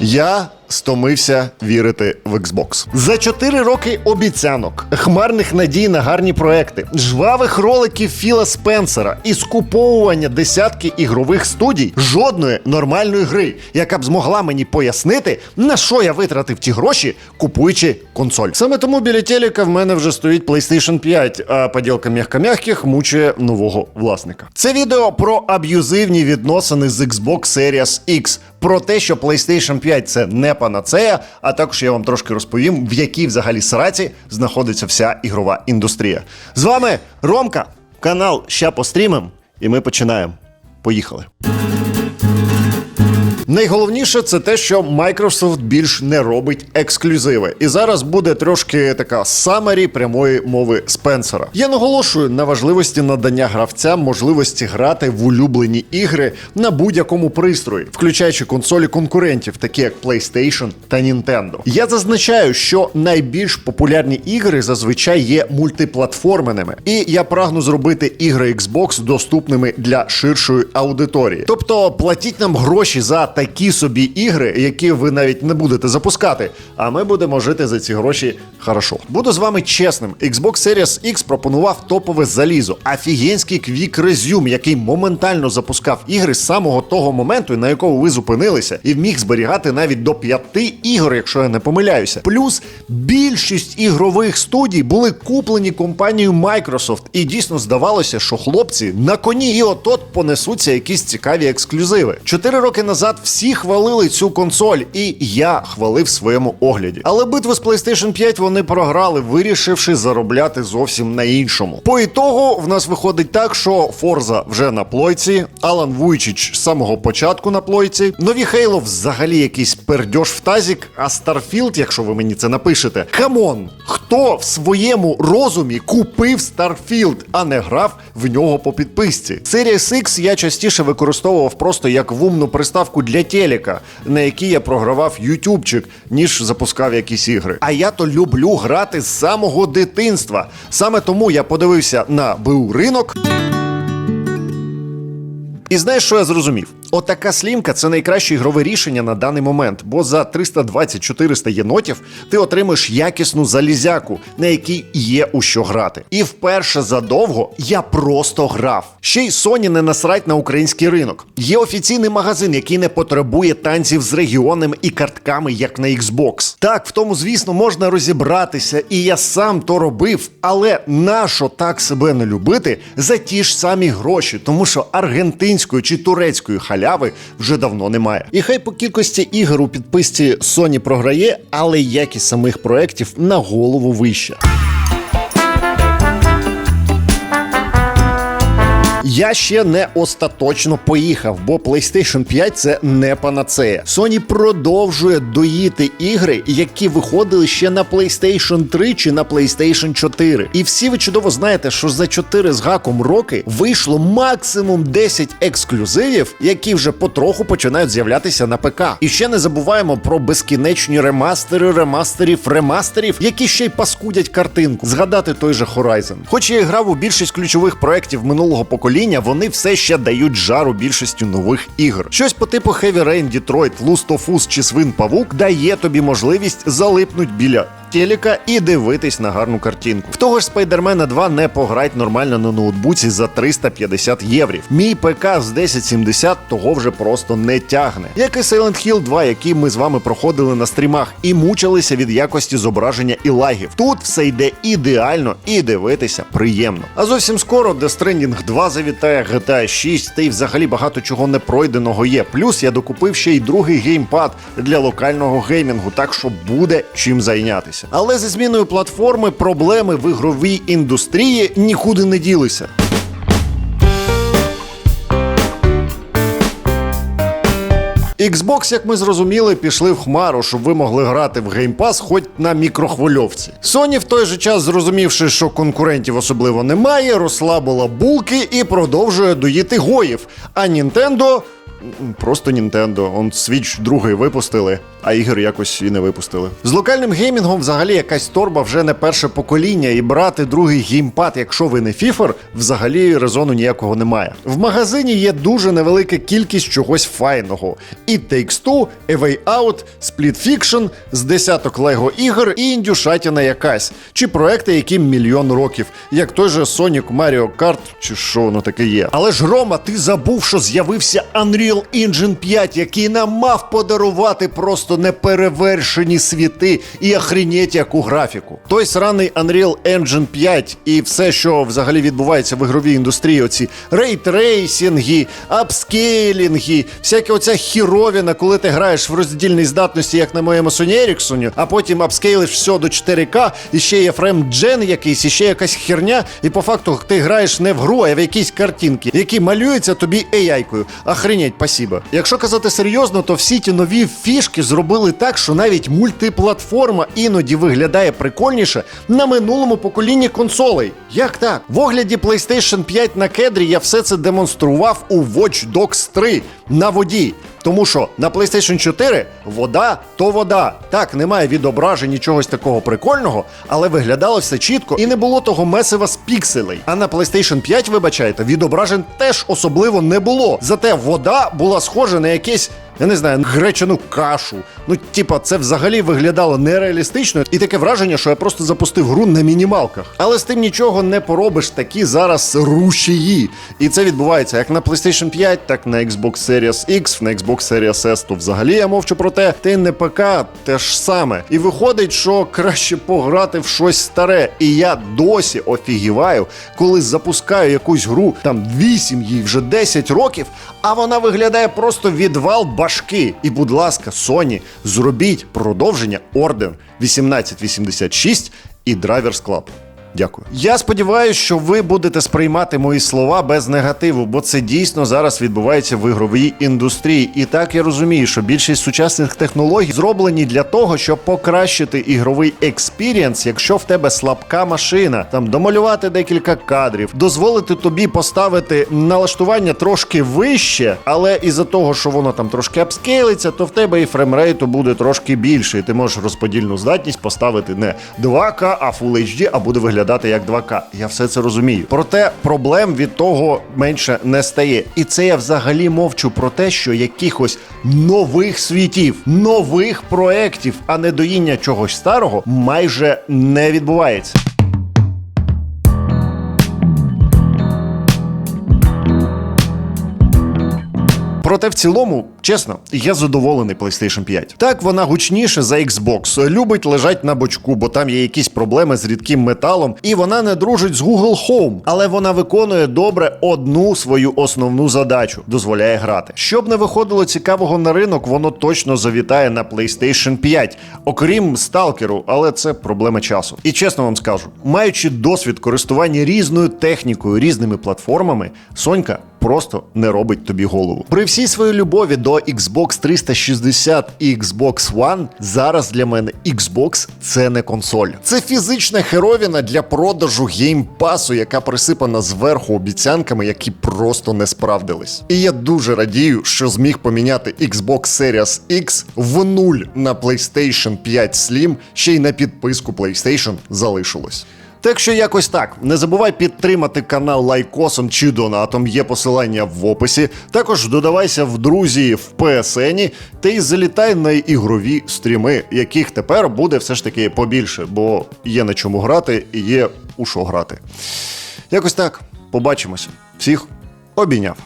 Я стомився вірити в Xbox. За 4 роки обіцянок, хмарних надій на гарні проекти, жвавих роликів Філа Спенсера і скуповування десятки ігрових студій, жодної нормальної гри, яка б змогла мені пояснити, на що я витратив ті гроші, купуючи консоль. Саме тому біля телека в мене вже стоїть PlayStation 5, а поділка м'ягком'ягких мучує нового власника. Це відео про аб'юзивні відносини з Xbox Series X, про те, що PlayStation 5 це не панацея, а також я вам трошки розповім, в якій взагалі сраці знаходиться вся ігрова індустрія. З вами Ромка, канал Ща пострімим, і ми починаємо. Поїхали. Найголовніше це те, що Microsoft більш не робить ексклюзиви. І зараз буде трошки така самері прямої мови Спенсера. Я наголошую на важливості надання гравцям можливості грати в улюблені ігри на будь-якому пристрої, включаючи консолі конкурентів, такі як PlayStation та Nintendo. Я зазначаю, що найбільш популярні ігри зазвичай є мультиплатформеними, і я прагну зробити ігри Xbox доступними для ширшої аудиторії. Тобто платіть нам гроші за такі собі ігри, які ви навіть не будете запускати. А ми будемо жити за ці гроші хорошо. Буду з вами чесним. Xbox Series X пропонував топове залізо, офігенський Quick Resume, який моментально запускав ігри з самого того моменту, на якому ви зупинилися, і вміг зберігати навіть до п'яти ігор, якщо я не помиляюся. Плюс більшість ігрових студій були куплені компанією Microsoft, і дійсно здавалося, що хлопці на коні і от-от понесуться якісь цікаві ексклюзиви. Чотири роки назад всі хвалили цю консоль, і я хвалив своєму огляді. Але битву з PlayStation 5 вони програли, вирішивши заробляти зовсім на іншому. По ітогу в нас виходить так, що Forza вже на плойці, Алан Вуйчич з самого початку на плойці. Нові Halo взагалі якийсь пердьош в тазік, а Starfield, якщо ви мені це напишете, камон, хто в своєму розумі купив Starfield, а не грав в нього по підписці? Series X я частіше використовував просто як вумну приставку для телека, на якій я програвав ютубчик, ніж запускав якісь ігри. А я то люблю грати з самого дитинства. Саме тому я подивився на БУ ринок. І знаєш, що я зрозумів? Отака слімка це найкраще ігрове рішення на даний момент, бо за 320-400 єнотів ти отримаєш якісну залізяку, на якій є у що грати. І вперше задовго я просто грав. Ще й Sony не насрать на український ринок. Є офіційний магазин, який не потребує танців з регіонами і картками, як на Xbox. Так, в тому, звісно, можна розібратися, і я сам то робив, але нащо так себе не любити за ті ж самі гроші, тому що аргентинської чи турецькою турецької халяви вже давно немає. І хай по кількості ігор у підписці Sony програє, але якість самих проєктів на голову вища. Я ще не остаточно поїхав, бо PlayStation 5 це не панацея. Sony продовжує доїти ігри, які виходили ще на PlayStation 3 чи на PlayStation 4. І всі ви чудово знаєте, що за 4 з гаком роки вийшло максимум 10 ексклюзивів, які вже потроху починають з'являтися на ПК. І ще не забуваємо про безкінечні ремастери, ремастерів, ремастерів, які ще й паскудять картинку. Згадати той же Horizon. Хоч я і грав у більшість ключових проєктів минулого покоління, вони все ще дають жару більшістю нових ігор. Щось по типу Heavy Rain, Detroit, Lust of Us чи Свин Павук дає тобі можливість залипнуть біля. Телека і дивитись на гарну картинку. В того ж Спайдермена 2 не пограть нормально на ноутбуці за 350 єврів. Мій ПК з 1070 того вже просто не тягне. Як і Silent Hill 2, який ми з вами проходили на стрімах і мучилися від якості зображення і лагів. Тут все йде ідеально і дивитися приємно. А зовсім скоро Death Stranding 2 завітає, GTA 6, та й взагалі багато чого не пройденого є. Плюс я докупив ще й другий геймпад для локального геймінгу, так що буде чим зайнятися. Але зі зміною платформи проблеми в ігровій індустрії нікуди не ділися. Xbox, як ми зрозуміли, пішли в хмару, щоб ви могли грати в Game Pass хоч на мікрохвильовці. Sony в той же час, зрозумівши, що конкурентів особливо немає, розслабила булки і продовжує доїти гоїв. А Nintendo. Просто Nintendo. Он Switch другий випустили. А ігор якось і не випустили. З локальним геймінгом взагалі якась торба вже не перше покоління, і брати другий геймпад, якщо ви не фіфер, взагалі резону ніякого немає. В магазині є дуже невелика кількість чогось файного. І Takes-Two, A Way Out, Split Fiction, з десяток лего ігор і індюшатіна якась, чи проекти, яким мільйон років, як той же Sonic Mario Kart, чи що воно таке є. Але ж Рома, ти забув, що з'явився Unreal Engine 5, який нам мав подарувати просто неперевершені світи і охренеть яку графіку. Той сраний Unreal Engine 5 і все, що взагалі відбувається в ігровій індустрії, оці рейтрейсінги, апскейлінги, всяка оця хіровіна, коли ти граєш в роздільній здатності, як на моєму Sony Ericsson, а потім апскейлиш все до 4К, і ще є фреймджен якийсь, і ще якась херня, і по факту ти граєш не в гру, а в якісь картинки, які малюються тобі AI-кою. Охренеть, спасибо. Якщо казати серйозно, то всі ті нові фішки зробили так, що навіть мультиплатформа іноді виглядає прикольніше на минулому поколінні консолей. Як так? В огляді PlayStation 5 на кедрі я все це демонстрував у Watch Dogs 3 на воді. Тому що на PlayStation 4 вода то вода. Так, немає відображень чогось такого прикольного, але виглядало все чітко і не було того месива з пікселей. А на PlayStation 5, вибачайте, відображень теж особливо не було. Зате вода була схожа на якесь. Я не знаю, гречану кашу. Ну, типа, це взагалі виглядало нереалістично, і таке враження, що я просто запустив гру на мінімалках. Але з тим нічого не поробиш, такі зараз рушії. І це відбувається як на PlayStation 5, так на Xbox Series X, на Xbox Series S, то взагалі я мовчу про те, ти не ПК, те ж саме. І виходить, що краще пограти в щось старе. І я досі офігіваю, коли запускаю якусь гру, там 8 їй вже 10 років, а вона виглядає просто відвал башки. І, будь ласка, Sony, зробіть продовження орден 1886 і Drivers Club. Дякую. Я сподіваюся, що ви будете сприймати мої слова без негативу, бо це дійсно зараз відбувається в ігровій індустрії. І так я розумію, що більшість сучасних технологій зроблені для того, щоб покращити ігровий експірієнс, якщо в тебе слабка машина, там домалювати декілька кадрів, дозволити тобі поставити налаштування трошки вище, але із-за того, що воно там трошки апскейлиться, то в тебе і фреймрейту буде трошки більше. І ти можеш розподільну здатність поставити не 2К, а Full HD, а буде виглядати як 2К. Я все це розумію. Проте проблем від того менше не стає. І це я взагалі мовчу про те, що якихось нових світів, нових проєктів, а не доїння чогось старого майже не відбувається. Проте в цілому, чесно, я задоволений PlayStation 5. Так, вона гучніше за Xbox, любить лежать на бочку, бо там є якісь проблеми з рідким металом, і вона не дружить з Google Home, але вона виконує добре одну свою основну задачу дозволяє грати. Щоб не виходило цікавого на ринок, воно точно завітає на PlayStation 5, окрім сталкеру, але це проблема часу. І чесно вам скажу, маючи досвід користування різною технікою, різними платформами, Сонька просто не робить тобі голову. При всій своїй любові до Xbox 360 і Xbox One, зараз для мене Xbox це не консоль. Це фізична херовіна для продажу геймпасу, яка присипана зверху обіцянками, які просто не справдились. І я дуже радію, що зміг поміняти Xbox Series X в нуль на PlayStation 5 Slim, ще й на підписку PlayStation залишилось. Так що якось так. Не забувай підтримати канал лайкосом чи донатом, є посилання в описі. Також додавайся в друзі в PSN та й залітай на ігрові стріми, яких тепер буде все ж таки побільше, бо є на чому грати і є у що грати. Якось так. Побачимося. Всіх обійняв.